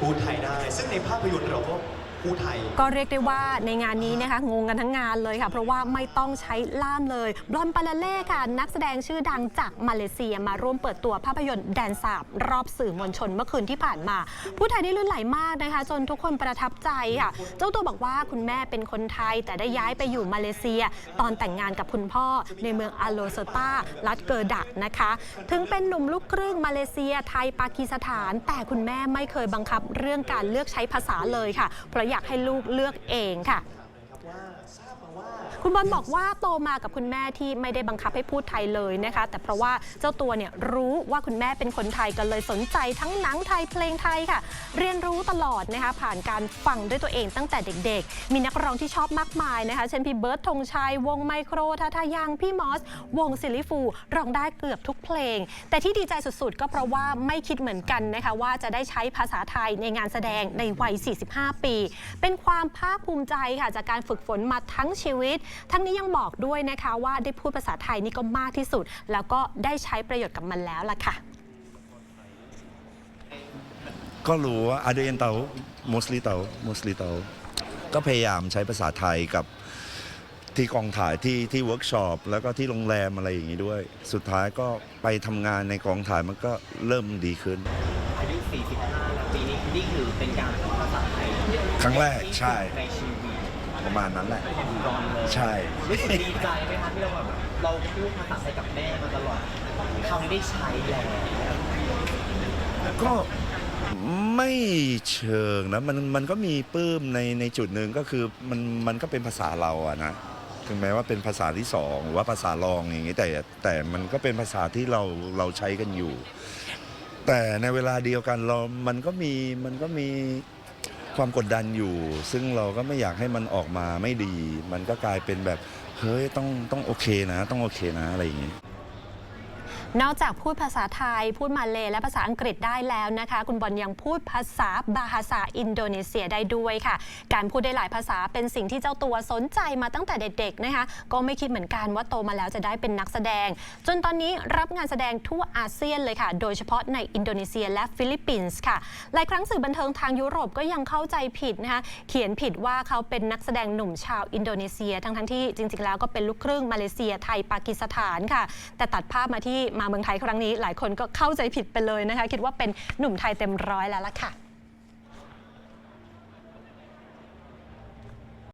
พูดไทยได้ ซึ่งในภาพยนตร์เราก็ พูดไทย ก็เรียกได้ว่าในงานนี้นะคะงงกันทั้งงานเลยค่ะ เพราะว่าไม่ต้องใช้ล่ามเลยบลอนปาลาเล่ค่ะ นักแสดงชื่อดังจากมาเลเซียมาร่วมเปิดตัวภาพยนตร์แดนสาบรอบสื่อมวลชนเมื่อคืนที่ผ่านมา ผู้ไทยได้ลื่นไหลมากนะคะ จนทุกคนประทับใจค่ะ เจ้าตัวบอกว่าคุณแม่เป็นคนไทย แต่ได้ย้ายไปอยู่มาเลเซีย ตอนแต่งงานกับคุณพ่อในเมืองอาโลเซตารัฐเกอร์ดักนะคะ ถึงเป็นหนุ่มลูกครึ่งมาเลเซีย ไทยปากีสถาน แต่คุณแม่ไม่เคยบังคับเรื่องการเลือกใช้ภาษาเลยค่ะเพราะอยากให้ลูกเลือกเองค่ะ คุณบอลบอกว่าโตมากับคุณแม่ที่ไม่ได้บังคับให้พูดไทยเลยนะคะ แต่เพราะว่าเจ้าตัวเนี่ยรู้ว่าคุณแม่เป็นคนไทยก็เลยสนใจทั้งหนังไทยเพลงไทยค่ะ เรียนรู้ตลอดนะคะผ่านการฟังด้วยตัวเองตั้งแต่เด็กๆ มีนักร้องที่ชอบมากมายนะคะ เช่นพี่เบิร์ดธงชัย วงไมโครทาทายังพี่มอส วงซิลิฟูร้องได้เกือบทุกเพลง แต่ที่ดีใจสุดๆ ก็เพราะว่าไม่คิดเหมือนกันนะคะว่าจะได้ใช้ภาษาไทยในงานแสดงในวัย 45 ปี เป็นความภาคภูมิใจค่ะจากการฝึกฝนมาทั้งชีวิตทั้งนี้ยังบอกด้วยนะคะว่าได้พูดภาษาไทยนี่ก็มากที่สุด แล้วก็ได้ใช้ประโยชน์กับมันแล้วล่ะค่ะ ก็รู้ว่า ada yang tahu mostly tahu mostly tahu ก็พยายามใช้ภาษาไทยกับที่กองถ่ายที่ที่เวิร์กช็อปแล้วก็ที่โรงแรมอะไรอย่างนี้ด้วย สุดท้ายก็ไปทำงานในกองถ่ายมันก็เริ่มดีขึ้น อายุ 45แล้วปีนี้นี่คือเป็นการพูดภาษาไทยครั้งแรกใช่ ในชีวิต ประมาณนั้นแหละก่อนเลยใช่ รู้สึกดีใจไหมคะที่เราแบบเราพูดภาษาไทยกับแม่มาตลอดคราวนี้ได้ใช้แล้วก็ไม่เชิงนะมันมันก็มีปลื้มในในจุดหนึ่งก็คือมันมันก็เป็นภาษาเราอะนะถึงแม้ว่าเป็นภาษาที่สองหรือว่าภาษารองอย่างงี้แต่แต่มันก็เป็นภาษาที่เราเราใช้กันอยู่ แต่ในเวลาเดียวกันเรา มันก็มีมันก็มี ความกดดันอยู่ ซึ่งเราก็ไม่อยากให้มันออกมาไม่ดี มันก็กลายเป็นแบบเฮ้ยต้องต้องโอเคนะ ต้องโอเคนะอะไรอย่างนี้ นอกจากพูดภาษาไทย พูดมาเลยและภาษาอังกฤษได้แล้วนะคะ คุณบอลยังพูดภาษาบาฮาซาอินโดนีเซียได้ด้วยค่ะ การพูดได้หลายภาษาเป็นสิ่งที่เจ้าตัวสนใจมาตั้งแต่เด็กๆนะคะ ก็ไม่คิดเหมือนกันว่าโตมาแล้วจะได้เป็นนักแสดง จนตอนนี้รับงานแสดงทั่วอาเซียนเลยค่ะ โดยเฉพาะในอินโดนีเซียและฟิลิปปินส์ค่ะ หลายครั้งสื่อบันเทิงทางยุโรปก็ยังเข้าใจผิดนะคะ เขียนผิดว่าเขาเป็นนักแสดงหนุ่มชาวอินโดนีเซีย ทั้งๆที่จริงๆแล้วก็เป็นลูกครึ่งมาเลเซียไทยปากีสถานค่ะ แต่ตัดภาพมาที่มาเมืองไทยครั้งนี้ หลายคนก็เข้าใจผิดไปเลยนะคะ คิดว่าเป็นหนุ่มไทยเต็มร้อยแล้วล่ะค่ะ